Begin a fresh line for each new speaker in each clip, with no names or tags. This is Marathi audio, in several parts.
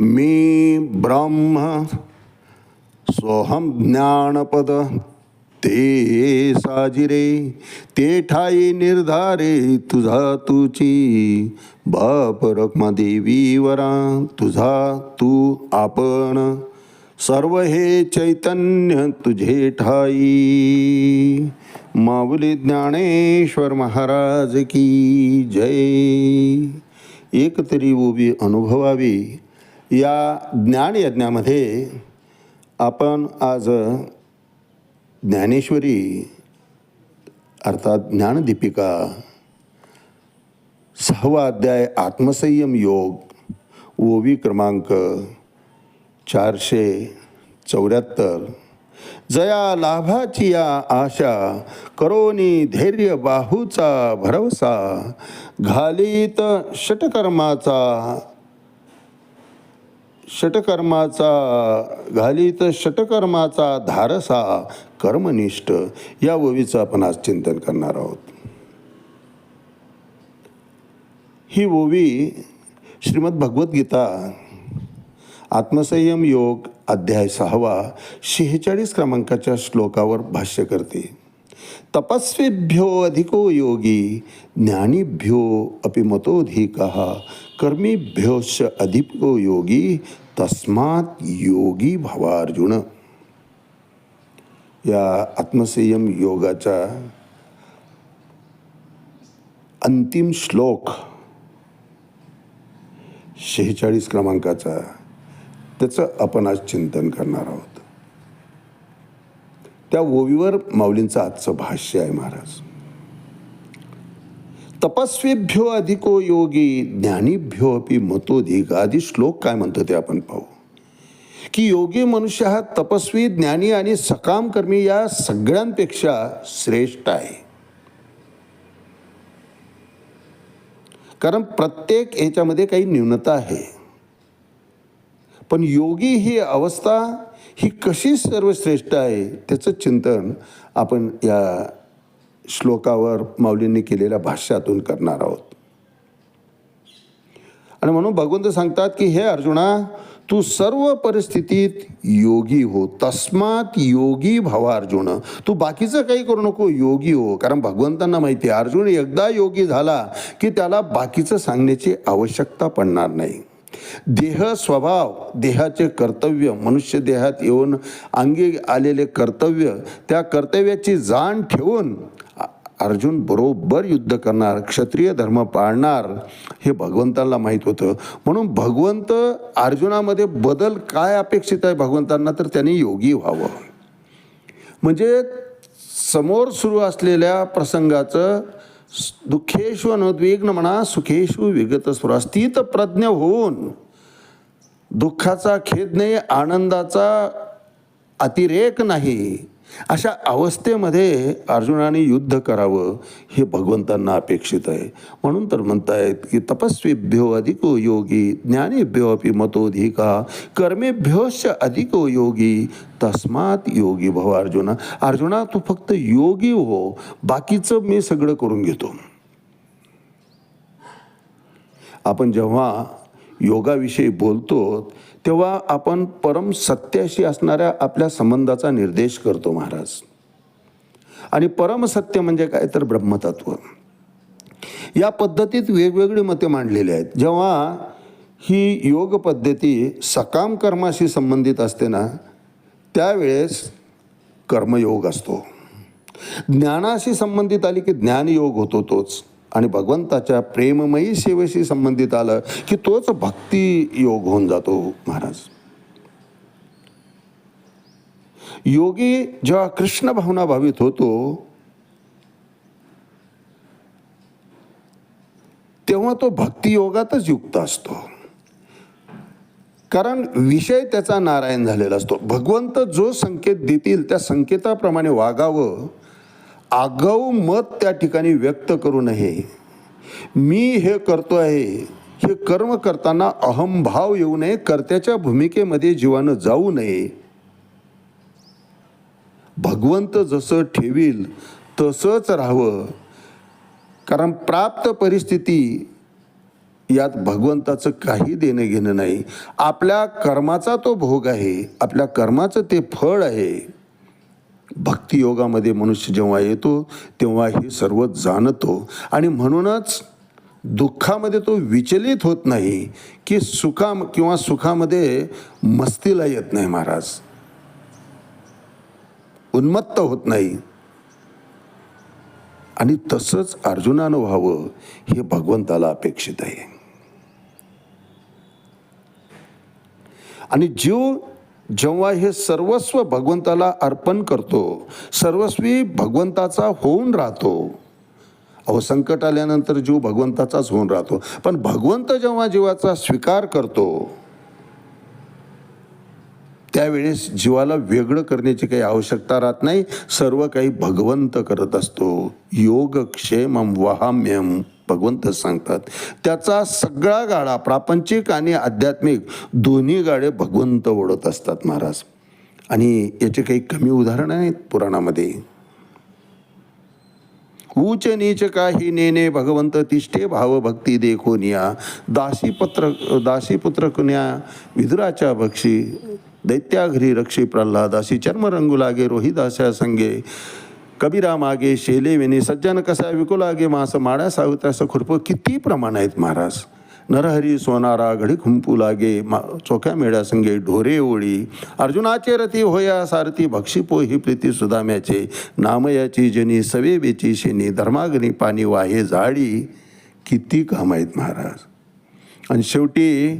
मी ब्रह्म सोहम ज्ञानपद। ते साजिरे ते ठाई निर्धारे तुझा तुची। बाप रखमा देवी वरा तुझा तू आपण। सर्व हे चैतन्य तुझे ठाई। माऊली ज्ञानेश्वर महाराज की जय। एकतरी उभी अनुभवावी। या ज्ञानयज्ञामध्ये आपण आज ज्ञानेश्वरी अर्थात ज्ञानदीपिका सहावा अध्याय आत्मसंयम योग ओवी क्रमांक चारशे चौऱ्याहत्तर. जया लाभाची या आशा करोनी धैर्य बाहूचा भरवसा घालीत षटकर्माचा षटकर्माचा घालीत षटकर्माचा धारसा कर्मनिष्ठ या ओवीचं आपण आज चिंतन करणार आहोत. ही ओवी श्रीमद भगवद्गीता आत्मसंयम योग अध्याय सहावा शेहेचाळीस क्रमांकाच्या श्लोकावर भाष्य करते. तपस्वीभ्यो अधिको योगी ज्ञानीभ्यो अपि मतोधिक कर्मीभ्योश्च अधिको योगी तस्मात योगी भवा अर्जुन या आत्मसंयम योगाचा अंतिम श्लोक शेहेचाळीस क्रमांकाचा त्याचं आपण आज चिंतन करणार आहोत. त्या ओवीवर माऊलींचं आजचं भाष्य आहे महाराज. तपस्वीभ्यो अधिको योगी ज्ञानीभ्यो अपि मतोधिक आधी श्लोक काय म्हणतो ते आपण पाहू. की योगी मनुष्य हा तपस्वी ज्ञानी आणि सकाम कर्मी या सगळ्यांपेक्षा श्रेष्ठ आहे. कारण प्रत्येक ह्याच्यामध्ये काही न्यूनता आहे. पण योगी ही अवस्था ही कशी सर्वश्रेष्ठ आहे त्याचं चिंतन आपण या श्लोकावर माऊलींनी केलेल्या भाष्यातून करणार आहोत. आणि म्हणून भगवंत सांगतात की हे अर्जुना तू सर्व परिस्थितीत योगी हो. तस्मात योगी भावा अर्जुन. तू बाकीचं काही करू नको योगी हो. कारण भगवंतांना माहिती आहे अर्जुन एकदा योगी झाला की त्याला बाकीचं सांगण्याची आवश्यकता पडणार नाही. देह स्वभाव देहाचे कर्तव्य मनुष्य देहात येऊन अंगी आलेले कर्तव्य त्या कर्तव्याची जाण ठेवून अर्जुन बरोबर युद्ध करणार क्षत्रिय धर्म पाळणार हे भगवंताला माहीत होतं. म्हणून भगवंत अर्जुनामध्ये बदल काय अपेक्षित आहे भगवंतांना? तर त्यांनी योगी व्हावं. म्हणजे समोर सुरू असलेल्या प्रसंगाचं दुःखेशु अनुद्विग्न म्हणा सुखेशु विगत स्फुरा स्थित प्रज्ञ होऊन दुःखाचा खेद नाही आनंदाचा अतिरेक नाही. अशा अवस्थेमध्ये अर्जुनाने युद्ध करावं हे भगवंतांना अपेक्षित आहे. म्हणून तर म्हणतायत की तपस्वीभ्यो अधिको योगी ज्ञानेभ्यो अपि मतोधिका कर्मेभ्योश्च अधिको योगी तस्मात योगी भव अर्जुना. अर्जुना तू फक्त योगी हो बाकीचं मी सगळं करून घेतो. आपण जेव्हा योगाविषयी बोलतो तेव्हा आपण परम सत्याशी असणाऱ्या आपल्या संबंधाचा निर्देश करतो महाराज. आणि परमसत्य म्हणजे काय तर ब्रह्मतत्व. या पद्धतीत वेगवेगळी मते मांडलेली आहेत. जेव्हा ही योग पद्धती सकाम कर्माशी संबंधित असते ना त्यावेळेस कर्मयोग असतो. ज्ञानाशी संबंधित आली की ज्ञानयोग होतो तोच. आणि भगवंताच्या प्रेममयी सेवेशी संबंधित आलं की तोच भक्ती योग होऊन जातो महाराज. योगी जेव्हा कृष्ण भावना भावित होतो तेव्हा तो भक्तियोगातच युक्त असतो. कारण विषय त्याचा नारायण झालेला असतो. भगवंत जो संकेत देतील त्या संकेताप्रमाणे वागावं आगाऊ मत त्या ठिकाणी व्यक्त करू नये. मी हे करतो आहे हे कर्म करताना अहमभाव येऊ नये कर्त्याच्या भूमिकेमध्ये जीवानं जाऊ नये. भगवंत जसं ठेवील तसंच राहावं. कारण प्राप्त परिस्थिती यात भगवंताचं काही देणं घेणं नाही. आपल्या कर्माचा तो भोग आहे आपल्या कर्माचं ते फळ आहे. भक्तियोगामध्ये मनुष्य जेव्हा येतो तेव्हा हे सर्व जाणतो. आणि म्हणूनच दुःखामध्ये तो विचलित होत नाही की सुखा किंवा सुखामध्ये मस्तीला येत नाही महाराज. उन्मत्त होत नाही. आणि तसंच अर्जुनानं व्हावं हे भगवंताला अपेक्षित आहे. आणि जीव जेव्हा हे सर्वस्व भगवंताला अर्पण करतो सर्वस्वी भगवंताचा होऊन राहतो. अहो संकट आल्यानंतर जीव भगवंताचाच होऊन राहतो. पण भगवंत जेव्हा जीवाचा स्वीकार करतो त्यावेळेस जीवाला वेगळं करण्याची काही आवश्यकता राहत नाही. सर्व काही भगवंत करत असतो. योग क्षेमम वहाम्यम भगवंत सांगतात. त्याचा सगळा गाडा प्रापंचिक आणि आध्यात्मिक दोन्ही गाडे भगवंत ओढत असतात महाराज. आणि याचे काही कमी उदाहरणं आहेत पुराणामध्ये. ऊच नीच काही नेने भगवंत तिष्ठे भाव भक्ती देखोनिया दासीपत्र दासीपुत्र कुन्या विदुराच्या भक्षी दैत्याघरी रक्षी प्रल्हादासी चर्म रंगू लागे रोहिदास्या संगे. कबीरा मागे शेले वेने सज्जन कसा विकू लागे मास माड्या सावित्र्याचं खुरप किती प्रमाण आहेत महाराज नरहरी सोनारा घडी खुंपू लागे मा चोख्या मेळ्या संगे ढोरे ओळी अर्जुनाचे रती होया सारथी भक्षी पोही प्रीती सुदाम्याचे नामयाची जनी सवेबेची शेनी धर्माग्नी पाणी वाहे जाळी किती काम आहेत महाराज आणि शेवटी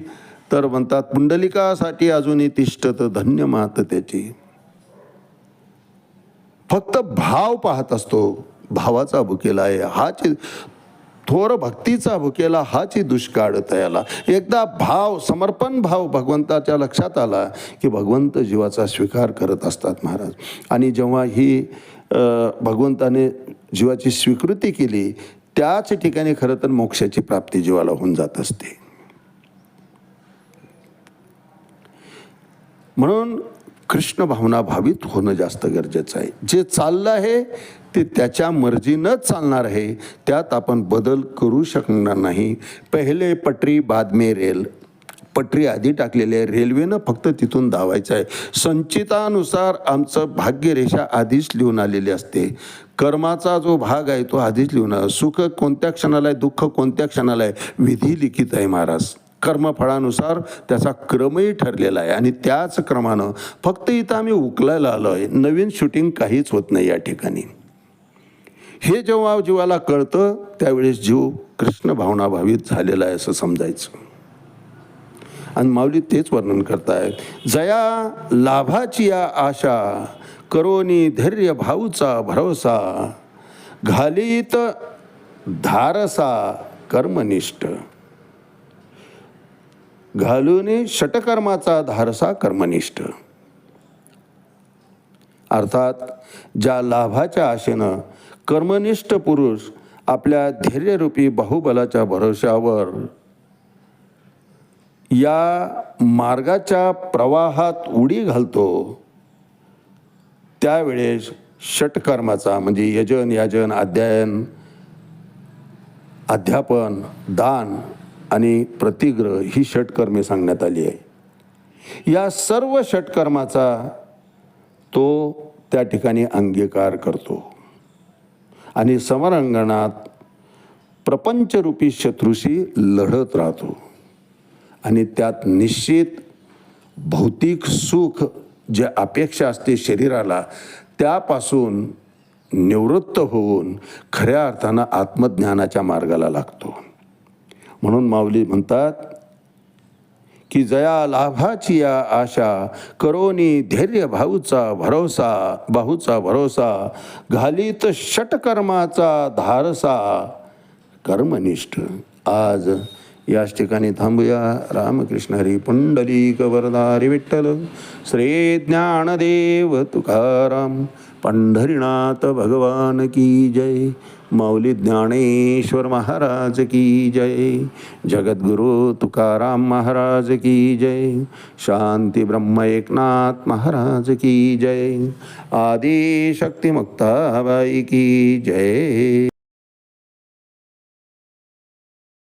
तर म्हणतात पुंडलिकासाठी अजूनही तिष्ठत धन्य मात त्याची फक्त भाव पाहत असतो. भावाचा भुकेला आहे हाच थोर भक्तीचा भुकेला हाची दुष्काळ तयाला. एकदा भाव समर्पण भाव भगवंताच्या लक्षात आला की भगवंत जीवाचा स्वीकार करत असतात महाराज. आणि जेव्हा ही भगवंताने जीवाची स्वीकृती केली त्याच ठिकाणी खरं तर मोक्षाची प्राप्ती जीवाला होऊन जात असते. म्हणून कृष्ण भावना भावित होणं जास्त गरजेचं आहे. जे चाललं आहे ते त्याच्या मर्जीनंच चालणार आहे. त्यात आपण बदल करू शकणार नाही. पहिले पटरी बादमे रेल. पटरी आधी टाकलेली आहे. रेल्वेनं फक्त तिथून धावायचं आहे. संचितानुसार आमचं भाग्यरेषा आधीच लिहून आलेली असते. कर्माचा जो भाग आहे तो आधीच लिहून आहे. सुख कोणत्या क्षणाला आहे दुःख कोणत्या क्षणाला आहे विधी लिखित आहे महाराज. कर्मफळानुसार त्याचा क्रमही ठरलेला आहे. आणि त्याच क्रमानं फक्त इथं आम्ही उकलायला आलो आहे नवीन शूटिंग काहीच होत नाही या ठिकाणी. हे जेव्हा जीवाला कळतं त्यावेळेस जीव कृष्ण भावनाभावित झालेला आहे असं समजायचं. आणि माऊली तेच वर्णन करतायत. जया लाभाची या आशा करोनी धैर्य भाऊचा भरोसा घालीत धारसा कर्मनिष्ठ. घालून षटकर्माचा धारसा कर्मनिष्ठ. अर्थात ज्या लाभाच्या आशेनं कर्मनिष्ठ पुरुष आपल्या धैर्यरूपी बाहुबलाच्या भरोश्यावर या मार्गाच्या प्रवाहात उडी घालतो त्यावेळेस षटकर्माचा म्हणजे यजन याजन अध्ययन अध्यापन दान आणि प्रतिग्रह ही षटकर्मे सांगण्यात आली आहे. या सर्व षटकर्माचा तो त्या ठिकाणी अंगीकार करतो. आणि समरांगणात प्रपंचरूपी शत्रूशी लढत राहतो. आणि त्यात निश्चित भौतिक सुख जे अपेक्षा असते शरीराला त्यापासून निवृत्त होऊन खऱ्या अर्थानं आत्मज्ञानाच्या मार्गाला लागतो. म्हणून माऊली म्हणतात की जया लाभाची या आशा करोनी धैर्य भाऊचा भरोसा बाहूचा भरोसा घालीत षटकर्माचा धारसा. कर्मनिष्ठ आज याच ठिकाणी थांबूया. रामकृष्ण हरी पुंडलिक वरदारी विठ्ठल श्री ज्ञानदेव तुकाराम पंढरीनाथ भगवान की जय. माऊली ज्ञानेश्वर महाराज की जय। जगद्गुरु तुकाराम महाराज की जय। शांती ब्रह्म एकनाथ महाराज की जय। आदि शक्ती की जय।